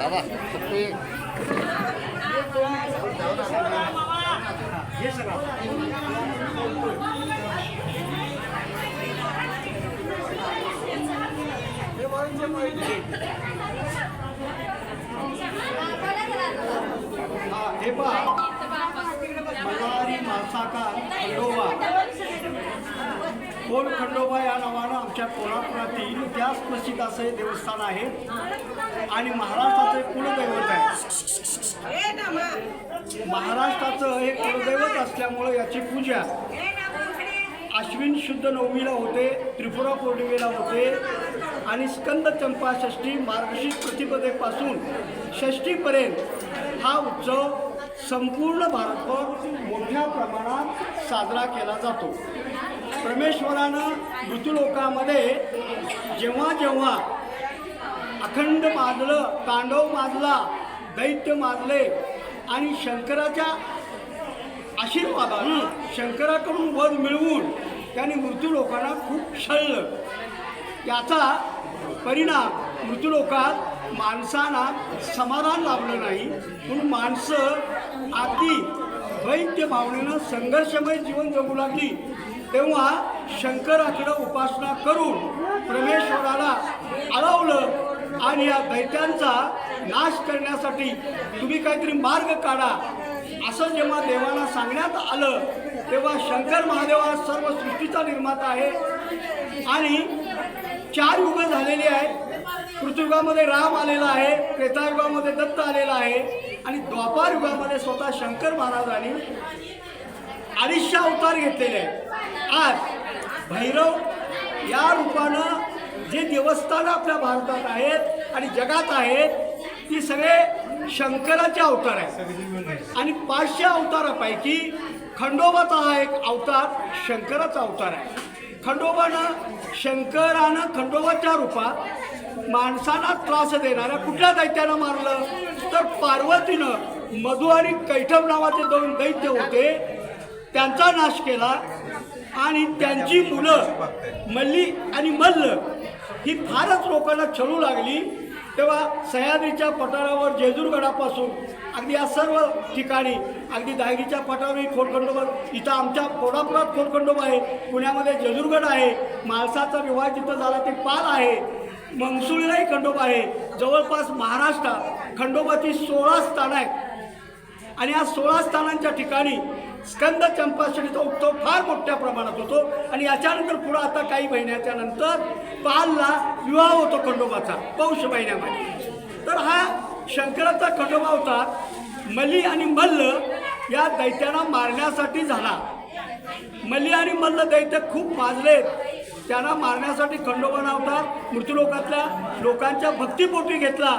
बाबा हा, हे पहा. मल्हारी मासाका खंडोबा. कोण खंडोबा या नावानं आमच्या कोल्हापुरातील इतिहास प्रसिद्ध असं हे देवस्थान आहे. आणि महाराष्ट्राचं कुलदैवत आहे. महाराष्ट्राचं हे कुलदैवत असल्यामुळं याची पूजा अश्विन शुद्ध नवमीला होते त्रिपुरा पौर्णिमेला होते आणि स्कंद चंपा षष्ठी मार्गशीर्ष प्रतिपदेपासून षष्ठीपर्यंत हा उत्सव संपूर्ण भारतभर मोठ्या प्रमाणात साजरा केला जातो. परमेश्वरानं मृत्यूलोकामध्ये जेव्हा जेव्हा अखंड माजलं तांडव माजला दैत्य माजले आणि शंकराच्या आशीर्वादानं शंकराकडून वध मिळवून त्याने मृत्यूलोकांना खूप छळलं याचा परिणाम मृत्यूलोकात माणसांना समाधान लाभलं नाही. म्हणून माणसं अगदी दैत्य भावनेनं संघर्षमय जीवन जगू लागली. तेव्हा शंकराकडं उपासना करून परमेश्वराला अडवलं आणि या दैत्यांचा नाश करण्यासाठी तुम्ही काहीतरी मार्ग काढा. असं जेव्हा देवाला सांगण्यात आलं तेव्हा शंकर महादेव हा सर्व सृष्टीचा निर्माता आहे. आणि चार युग झालेली आहेत. पृथ्वीयुगामध्ये राम आलेला आहे त्रेतायुगामध्ये दत्त आलेला आहे आणि द्वापार युगामध्ये स्वतः शंकर महाराजांनी अडीचशे अवतार घेतलेले आहेत. आज भैरव या रूपानं जे देवस्थानं आपल्या भारतात आहेत आणि जगात आहेत ती सगळे शंकराचे अवतार आहेत. आणि पाचशे अवतारापैकी खंडोबाचा हा एक अवतार शंकराचा अवतार आहे. खंडोबानं शंकरानं खंडोबाच्या रूपात माणसांना त्रास देणाऱ्या कुठल्या दैत्यानं मारलं? तर पार्वतीनं मधु आणि कैठव नावाचे दोन दैत्य होते. त्यांचा नाश केला आणि त्यांची मुलं मल्ली आणि मल्ल ही फारच लोकांना छळू लागली. तेव्हा सह्याद्रीच्या पठारावर जेजूरगडापासून अगदी या सर्व ठिकाणी अगदी दायरीच्या पठारावरही खोडखंडोबा इथं आमच्या कोल्हापुरात खोडखंडोबा आहे पुण्यामध्ये जेजूरगड आहे माळसाचा विवाह जिथं झाला ते पाल आहे मंगसुळीलाही खंडोबा आहे. जवळपास महाराष्ट्रात खंडोबाची सोळा स्थानं आहेत. आणि या सोळा स्थानांच्या ठिकाणी स्कंद चंपाषणीचा उत्सव फार मोठ्या प्रमाणात होतो. आणि याच्यानंतर पुढं आता काही महिन्याच्या नंतर पालला विवाह होतो खंडोबाचा पौष महिन्यामध्ये. तर हा शंकराचा खंडोबा होता. मली आणि मल्ल या दैत्यांना मारण्यासाठी झाला. मल्ली आणि मल्ल दैत्य खूप माजलेत त्यांना मारण्यासाठी खंडोबा होता मृत्यूलोकातल्या लोकांच्या भक्तीपोटी घेतला.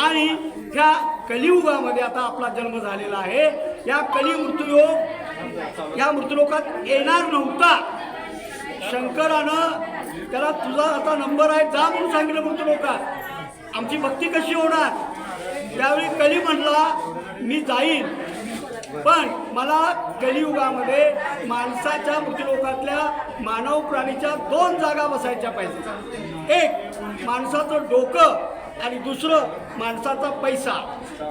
आणि त्या कलियुगामध्ये आता आपला जन्म झालेला आहे. या कली मृत्यूयोग या मृत्यूलोकात येणार नव्हता. शंकरानं त्याला तुझा आता नंबर आहे जा म्हणून सांगितलं मृत्यूलोकात. आमची भक्ती कशी होणार? त्यावेळी कली म्हणला मी जाईन. पण मला कलियुगामध्ये माणसाच्या मृत्यूलोकातल्या मानव प्राणीच्या दोन जागा बसायच्या पाहिजे. एक माणसाचं डोकं आणि दुसरं माणसाचा पैसा.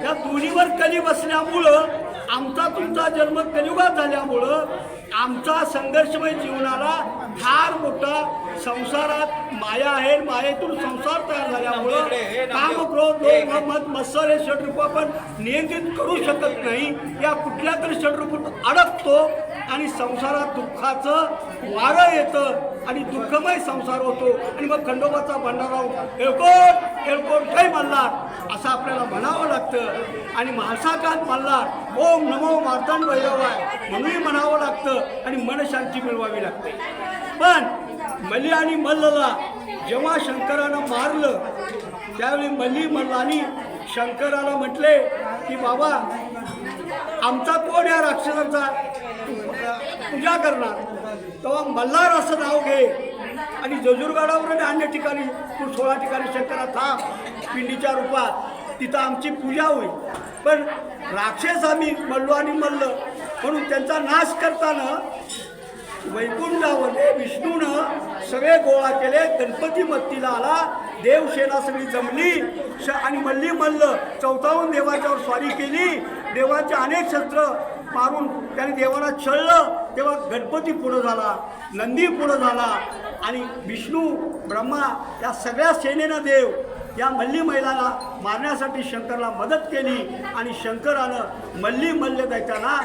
या दोन्हीवर कली बसल्यामुळं आमचा तुमचा जन्म कलियुगात झाल्यामुळं आमचा संघर्षमय जीवनाला फार मोठा संसारात माया आहे मायेतून संसार तयार झाल्यामुळं काम क्रोध लोभ मत मत्सर हे षडरूप आपण नियंत्रित करू शकत नाही. या कुठल्या तरी षडरूपात अडकतो. आणि संसारात दुःखाचं वारं येतं आणि दुःखमय संसार होतो. आणि मग खंडोबाचा भंडारा एळकोट एळकोट जय मल्हार असं आपल्याला म्हणावं लागतं. आणि महासाकात मल्हार ओम नमो मार्तंड भैरवाय म्हणूनही म्हणावं लागतं. आणि मनशांती मिळवावी लागते. पण मल्ली आणि मल्लला जेव्हा शंकरानं मारलं त्यावेळी मल्ली मल्लानी शंकराला म्हटले की बाबा आमचा कोण या राक्षसांचा? पूजा करणार. तेव्हा मल्हार असं नाव घे. आणि जजूरगडावर आणि अन्य ठिकाणी तू सोळा ठिकाणी शंकरा थांब पिंडीच्या रूपात. तिथं आमची पूजा होईल. पण राक्षस आम्ही मल्लो आणि मल्ल म्हणून त्यांचा नाश करताना वैकुंठामध्ये विष्णूनं सगळे गोळा केले. गणपती मत्तीला आला. देवसेना सगळी जमली. श आणि मल्ली मल्ल चौथावून देवाच्यावर स्वारी केली. देवाचे अनेक शस्त्र मारून त्याने देवाला छळलं तेव्हा गणपती पुढं झाला नंदी पुढं झाला. आणि विष्णू ब्रह्मा या सगळ्या सेनेनं देव या मल्ली महिलाला मारण्यासाठी शंकरला मदत केली आणि शंकरानं मल्ली मल्ल दैत्याला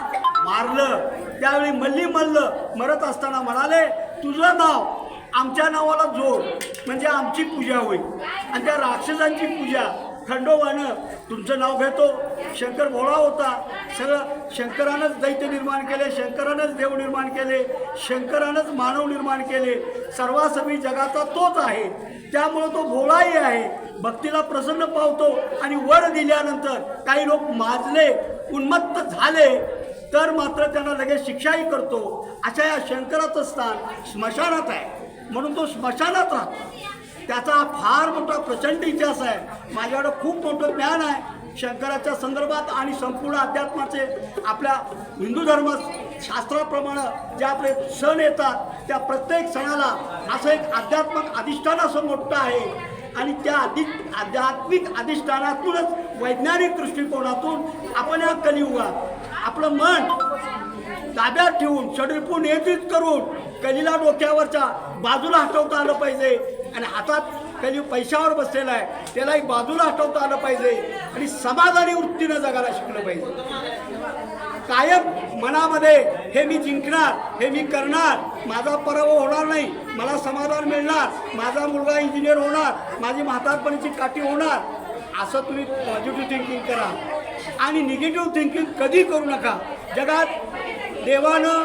मारलं. त्यावेळी मल्ली मल्ल मरत असताना म्हणाले तुझं नाव आमच्या नावाला जोड म्हणजे आमची पूजा होईल. आणि त्या राक्षसांची पूजा खंडोबानं तुमचं नाव घेतो. शंकर भोळा होता. सगळं शंकरानंच दैत्य निर्माण केले शंकरानंच देव निर्माण केले शंकरानंच मानव निर्माण केले. सर्वासमी जगाचा तोच आहे. त्यामुळं तो भोळाही आहे. भक्तीला प्रसन्न पावतो आणि वर दिल्यानंतर काही लोक माजले उन्मत्त झाले. तर मात्र त्यांना लगेच शिक्षाही करतो. अशा या शंकराचं स्थान स्मशानात आहे. म्हणून तो स्मशानात राहतो. त्याचा फार मोठा प्रचंड इतिहास आहे. माझ्याकडं खूप मोठं ज्ञान आहे. शंकराच्या संदर्भात आणि संपूर्ण अध्यात्माचे आपल्या हिंदू धर्म शास्त्राप्रमाणे जे आपले सण येतात त्या प्रत्येक सणाला असं एक आध्यात्मक अधिष्ठान असं मोठं आहे. आणि त्या अधि आध्यात्मिक अधिष्ठानातूनच वैज्ञानिक दृष्टिकोनातून आपण या कलियुगात आपलं मन ताब्यात ठेवून षडरिपू नियंत्रित करून कलीला डोक्यावरच्या बाजूला हटवता आलं पाहिजे. आणि हातात त्याने पैशावर बसलेला आहे. त्यालाही बाजूला हटवता आलं पाहिजे आणि समाधानी वृत्तीनं जगायला शिकलं पाहिजे. कायम मनामध्ये हे मी जिंकणार हे मी करणार माझा पराभव होणार नाही मला समाधान मिळणार माझा मुलगा इंजिनियर होणार माझी म्हातारपणीची काठी होणार असं तुम्ही पॉझिटिव्ह थिंकिंग करा. आणि निगेटिव्ह थिंकिंग कधी करू नका. जगात देवानं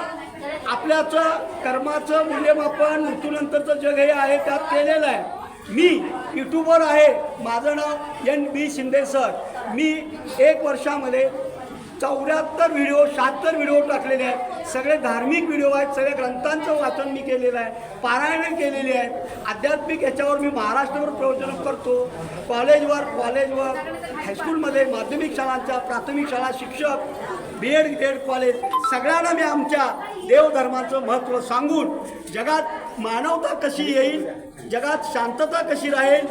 आपल्याचं कर्माचं मूल्यमापन मृत्यूनंतरचं जग हे आहे त्यात केलेलं आहे. मी यूट्यूबवर आहे. माझं नाव एन बी शिंदे सर. मी एक वर्षामध्ये चौऱ्याहत्तर व्हिडिओ शहात्तर व्हिडिओ टाकलेले आहेत. सगळे धार्मिक व्हिडिओ आहेत. सगळ्या ग्रंथांचं वाचन मी केलेलं आहे. पारायणं केलेली आहेत. आध्यात्मिक याच्यावर मी महाराष्ट्रावर प्रवचन करतो. कॉलेजवर कॉलेजवर हायस्कूलमध्ये माध्यमिक शाळांच्या प्राथमिक शाळा शिक्षक B Ed D Ed college सगळ्यांना मी आमच्या देवधर्माचं महत्त्व सांगून जगात मानवता कशी येईल जगात शांतता कशी राहील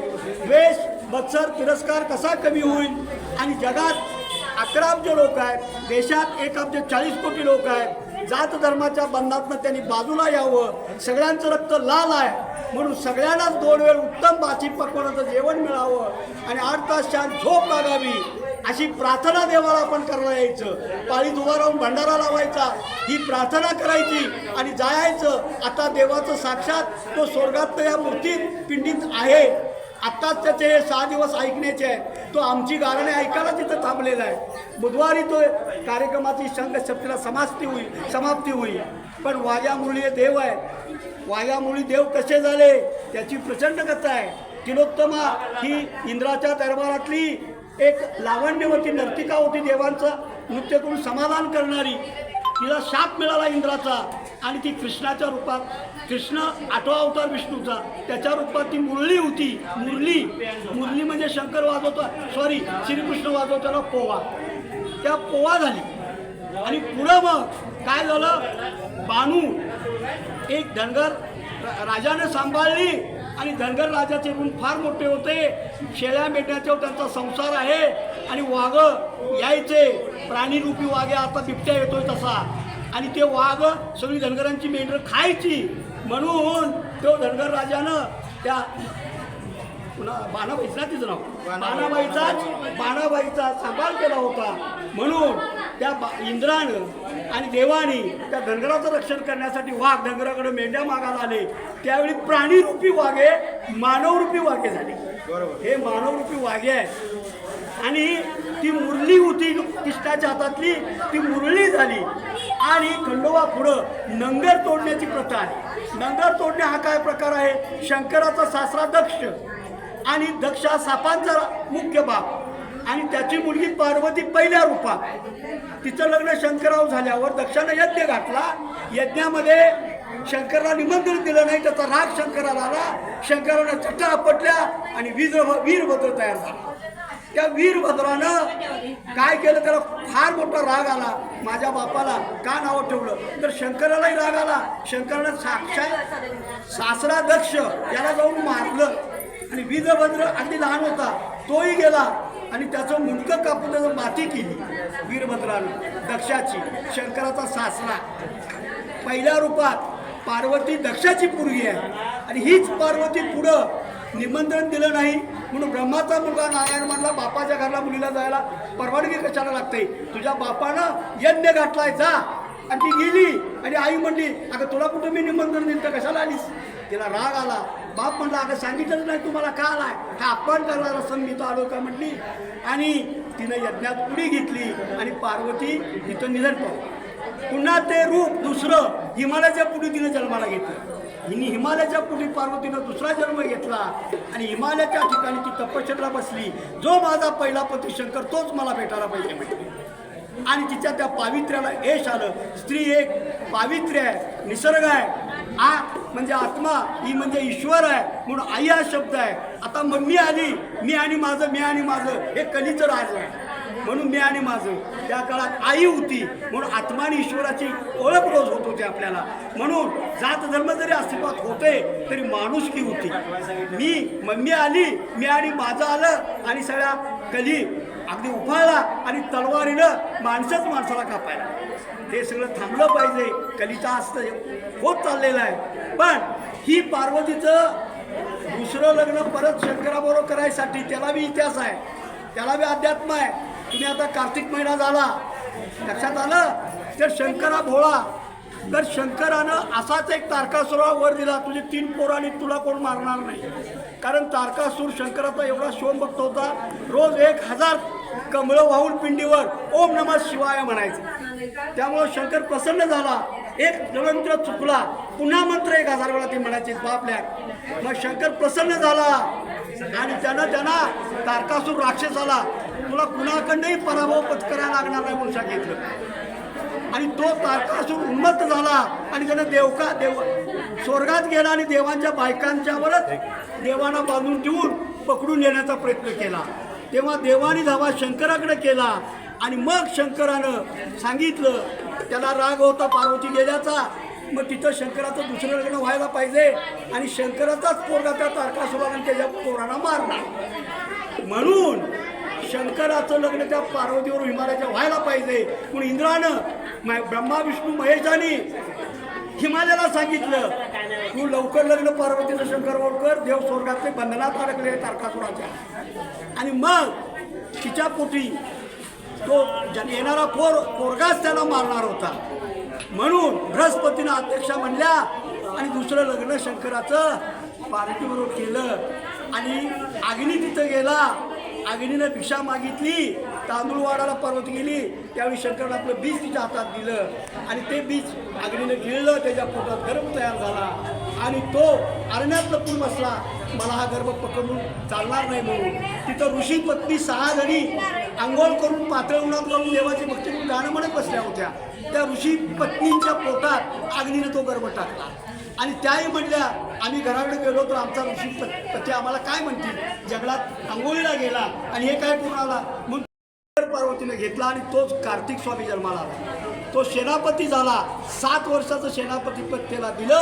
द्वेष मत्सर तिरस्कार कसा कमी होईल आणि जगात अकरा अब्ज लोक आहेत देशात एक अब्ज चाळीस कोटी लोक आहेत जात धर्माच्या बंधातनं त्यांनी बाजूला यावं सगळ्यांचं रक्त लाल आहे म्हणून सगळ्यांनाच दोन वेळ उत्तम बाची पकवण्याचं जेवण मिळावं आणि आठ तास छान झोप लागावी. अशी प्रार्थना देवाला आपण करायला यायचं. पाळीत उभा राहून भंडारा लावायचा. ही प्रार्थना करायची आणि जायचं. आता देवाचं साक्षात तो स्वर्गात या मूर्तीत पिंडीत आहे. आत्ताच त्याचे हे सहा दिवस ऐकण्याचे आहे तो आमची गारणे ऐकायला तिथं थांबलेला आहे. बुधवारी तो कार्यक्रमाची संघशक्तीला समाप्ती होईल. समाप्ती होईल. पण वाघ्यामुळी हे देव आहे वाघ्यामुळी देव कसे झाले? त्याची प्रचंड कथा आहे. तिलोत्तमा ही इंद्राच्या दरबारातली एक लावण्यवती नर्तिका होती देवांचं नृत्य करून समाधान करणारी. तिला शाप मिळाला इंद्राचा आणि ती कृष्णाच्या रूपात कृष्ण आठवा अवतार विष्णूचा. त्याच्या रूपात ती मुरली होती. मुरली मुरली म्हणजे शंकर वाजवतो सॉरी श्रीकृष्ण वाजवताना पोवा. त्या पोवा झाली. आणि पुढं मग काय झालं? बाणू एक धनगर राजाने सांभाळली. आणि धनगर राजाचे गुण फार मोठे होते. शेळ्या मेंढ्याच्यावर त्यांचा संसार आहे. आणि वाघ यायचे. प्राणीरूपी वाघे आता बिबट्या येतोय तसा. आणि ते वाघ सगळी धनगरांची मेंढरं खायची. म्हणून तो धनगर राजानं त्या पुन्हा बाणाबाईचं ना तिचं नाव. बाणाबाईचा बाणाबाईचा सांभाळ केला होता. म्हणून त्या बा इंद्रानं आणि देवानी त्या धनगराचं रक्षण करण्यासाठी वाघ धनगराकडे मेंढ्या मागायला आले. त्यावेळी प्राणीरूपी वाघे मानवरूपी वाघे झाले. हे मानवरूपी वाघे आहेत. आणि ती मुरली होती कृष्णाच्या हातातली ती मुरली झाली. आणि खंडोबा पुढं नंगर तोडण्याची प्रथा आहे. नंगर तोडणे हा काय प्रकार आहे? शंकराचा सासरा दक्ष आणि दक्ष हा सापांचा मुख्य बाप. आणि त्याची मुलगी पार्वती पहिल्या रूपात. तिचं लग्न शंकराव झाल्यावर दक्षानं यज्ञ घातला. यज्ञामध्ये शंकराला निमंत्रण दिलं नाही त्याचा राग शंकराला आला. शंकरानं चट्टा आपटल्या आणि वीर वीरभद्र तयार झाला. त्या वीरभद्रानं काय केलं? त्याला फार मोठा राग आला. माझ्या बापाला का नावं ठेवलं? तर शंकरालाही राग आला. शंकरानं साक्षात सासरा दक्ष याला जाऊन मारलं. आणि वीरभद्र अगदी लहान होता. तोही गेला. आणि त्याचं मुंडकं कापून माती केली. वीरभद्रानं दक्षाची शंकराचा सासरा. पहिल्या रूपात पार्वती दक्षाची पूर्वी आहे. आणि हीच पार्वती पुढं निमंत्रण दिलं नाही. म्हणून ब्रह्माचा मुलगा नारायण म्हणला बापाच्या घरला मुलीला जायला परवानगी कशाला लागते? तुझ्या बापानं यज्ञ घातलाय जा. आणि ती गेली. आणि आई म्हणली अगं तुला कुठं मी निमंत्रण दिलं तर कशाला आलीस? तिला राग आला. बाप म्हणला अगं सांगितलंच नाही तुम्हाला का आलाय? हा आपण करणारा सण मी तो आलो का म्हटली आणि तिनं यज्ञात उडी घेतली आणि पार्वती तिथं निधन पाहू पुन्हा ते रूप दुसरं हिमालयाच्या पुढे तिनं जन्माला घेतलं. हिने हिमालयाच्या पुढे पार्वतीनं दुसरा जन्म घेतला आणि हिमालयाच्या ठिकाणी ती तपश्चर्या बसली. जो माझा पहिला पती शंकर तोच मला भेटायला पाहिजे म्हटली. आणि तिच्या त्या पावित्र्याला यश आलं. स्त्री एक पावित्र्य आहे निसर्ग आहे. आ म्हणजे आत्मा ही म्हणजे ईश्वर आहे म्हणून आई हा शब्द आहे. आता मम्मी आली मी आणि माझं मी आणि माझं हे कलीचं राज आहे? म्हणून मी आणि माझं त्या काळात आई होती म्हणून आत्मा आणि ईश्वराची ओळख रोज होत होती आपल्याला. म्हणून जात धर्म जरी अस्तित्वात होते तरी माणुसकी होती? मी मम्मी आली मी आणि माझं आलं आणि सगळ्या कली अगदी उफाळला आणि तलवारीनं माणसंच माणसाला कापायला. हे सगळं थांबलं पाहिजे. कलिता असतं होत चाललेलं आहे. पण ही पार्वतीचं दुसरं लग्न परत शंकराबरोबर करायसाठी त्याला बी इतिहास आहे. त्याला बी अध्यात्म आहे. तुम्ही आता कार्तिक महिना झाला. लक्षात आलं? तर शंकरा भोळा. तर शंकरानं असाच एक तारकासुरा वर दिला. तुझे तीन पोरं आणि तुला कोण मारणार नाही. कारण तारकासूर शंकराचा एवढा शोभक्त होता. रोज एक हजार कमळं वाहून पिंडीवर ओम नमः शिवाय म्हणायचं. त्यामुळं शंकर प्रसन्न झाला. एक मंत्र चुकला. पुन्हा मंत्र एक हजार वेळा ते म्हणायचे बापल्या मग शंकर प्रसन्न झाला. आणि त्यानं त्यांना तारकासूर राक्षस आला तुला कुणाकडनंही पराभव पत्करायला लागणार नाही म्हणून सांगितलं. आणि तो तारकासूर उन्मत्त झाला. आणि त्यानं देवका देव स्वर्गात गेला आणि देवांच्या बायकांच्यावरच देवांना बांधून ठेवून पकडून नेण्याचा प्रयत्न केला. तेव्हा देवाने धावा शंकराकडे केला. आणि मग शंकरानं सांगितलं त्याला राग होता पार्वती गेल्याचा. मग तिथं शंकराचं दुसरं लग्न व्हायला पाहिजे आणि शंकराचाच पोरगा त्या तारकासुरानं त्याच्या पोराला मारला. म्हणून शंकराचं लग्न त्या पार्वतीवर हिमालयाच्या व्हायला पाहिजे. म्हणून इंद्रानं म- ब्रह्मा विष्णू महेशाने हिमालयाला सांगितलं तू लवकर लग्न पार्वतीचं शंकरवर कर देव स्वर्गाचे बंधनात अडकले तारकासुराच्या. आणि मग तिच्या पोटी तो येणारा पोर पोरगाच त्याला मारणार होता. म्हणून बृहस्पतीनं अध्यक्षा म्हणल्या आणि दुसरं लग्न शंकराचं पार्टीबरोबर केलं. आणि अग्नी तिथं गेला. अग्नीनं भिक्षा मागितली. तांदूळ वाढायला गेली. त्यावेळी शंकरनं आपलं बीज तिच्या हातात दिलं. आणि ते बीज अग्नीनं गिळलं. त्याच्या पोटात गर्भ तयार झाला. आणि तो अरण्यातलं पूल बसला. मला हा गर्भ पकडून चालणार नाही म्हणून. तिथं ऋषी पत्नी सहा जणी आंघोळ करून पातळ उन्हात लावून देवाची भक्ती गाणं म्हणत बसल्या होत्या. त्या ऋषी पत्नींच्या पोटात अग्नीने तो गर्भ टाकला. आणि त्याही म्हणल्या आम्ही घराकडे गेलो तर आमचा ऋषी पती आम्हाला काय म्हणतील? जंगलात आंघोळीला गेला आणि हे काय करून आला? म्हणून पार्वतीने घेतला आणि तोच कार्तिक स्वामी जन्माला आला. तो सेनापती झाला. सात वर्षाचं सेनापती पद त्याला दिलं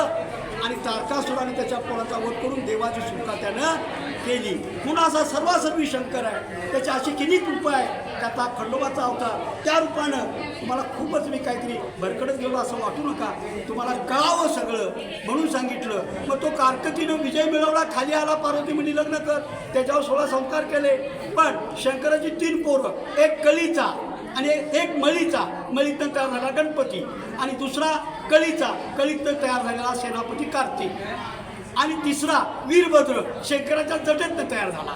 आणि तारकासुराने त्याच्या पोराचा वध करून देवाची सुटका त्यानं केली. म्हणून असा सर्वासर्वी शंकर आहे. त्याची अशी किती रूप आहे. त्याचा खंडोबाचा अवतार. त्या रूपानं तुम्हाला खूपच मी काहीतरी भरकडत गेलो असं वाटू नका. तुम्हाला कळावं सगळं म्हणून सांगितलं. मग तो कारकतीनं विजय मिळवला खाली आला पार्वती म्हणजे लग्न कर. त्याच्यावर सोळा संस्कार केले. पण शंकराची तीन पोरं एक कलीचा आणि एक मळीचा मळीतनं तयार झाला गणपती. आणि दुसरा कळीचा कळीतनं तयार झालेला सेनापती कार्तिक. आणि तिसरा वीरभद्र शंकराच्या जटेतनं तयार झाला.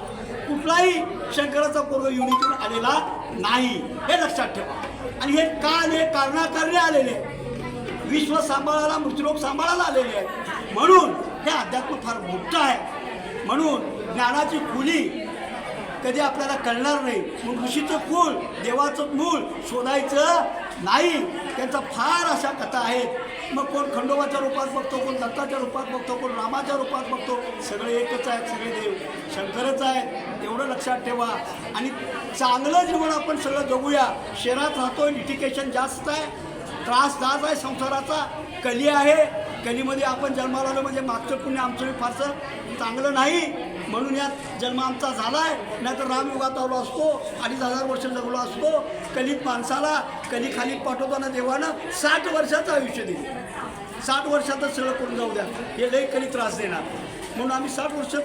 कुठलाही शंकराचा पूर्व युनिटून आलेला नाही. हे लक्षात ठेवा. आणि हे का आले? कारणाकारणे आलेले. विश्व सांभाळायला मृत्यूरोग सांभाळायला आलेले आहे म्हणून हे अध्यात्म फार मोठं आहे. म्हणून ज्ञानाची खुली कधी आपल्याला कळणार नाही. मग ऋषीचं कुळ देवाचं मूळ शोधायचं नाही. त्यांचा फार अशा कथा आहेत. मग कोण खंडोबाच्या रूपात बघतो कोण दत्ताच्या रूपात बघतो कोण रामाच्या रूपात बघतो सगळे एकच आहेत सगळे देव. शंकरच आहे एवढं लक्षात ठेवा. आणि चांगलं जीवन आपण सगळं जगूया. शहरात राहतो लिटिकेशन जास्त आहे त्रास त्रासदास आहे संसाराचा कली आहे. कलीमध्ये आपण जन्माला आलो म्हणजे मागचं पुण्य आमचं फारसं चांगलं नाही. म्हणून यात जन्म आमचा झाला आहे नाहीतर रामयुगात आलो असतो अडीच हजार वर्ष जगलो असतो. कलीत माणसाला कली खाली पाठवताना देवानं साठ वर्षाचं आयुष्य दिलं. साठ वर्षातच सगळं करून जाऊ द्या. हे लई कधी त्रास देणार. म्हणून आम्ही साठ वर्ष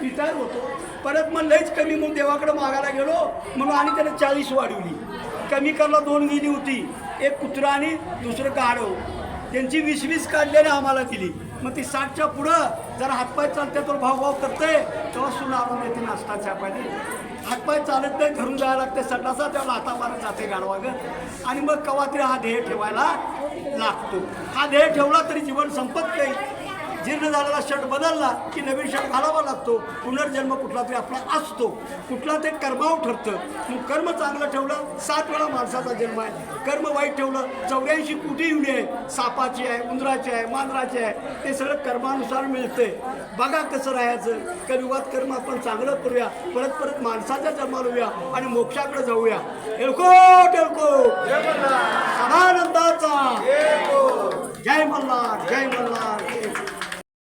रिटायर होतो. परत मग लईच कमी म्हणून देवाकडे मागायला गेलो. म्हणून आणि त्याने चाळीस वाढवली. कमी करायला दोन गेली होती. एक कुत्रा आणि दुसरं गाढव. त्यांची वीस वीस काढल्याने आम्हाला दिली. मग ती साठच्या पुढं जरा हातपाय चालते तर भावभाव करते तेव्हा सुना आणून येते नाश्ता चपाती हातपाय चालत नाही धरून जायला लागते सटासा त्याला हाता मारत जाते गाडवाग. आणि मग कवा तरी हा ध्येय ठेवायला लागतो. हा ध्येय ठेवला तरी जीवन संपत नाही. जीर्ण झालेला शर्ट बदलला की नवीन शर्ट घालावा लागतो. पुनर्जन्म कुठला तरी आपला असतो. कुठला ते कर्माव ठरतं. मग कर्म चांगलं ठेवलं सात वेळा माणसाचा जन्म आहे. कर्म वाईट ठेवलं चौऱ्याऐंशी कुठे युनी आहे. सापाची आहे उंदराची आहे मांजराची आहे. ते सगळं कर्मानुसार मिळतंय. बघा कसं राहायचं. कलियुगात कर्म आपण चांगलं करूया. परत परत माणसाच्या जन्माला येऊया आणि मोक्षाकडे जाऊया. एलको टेलको समानंदाचा जय मल्हार जय मल्हार.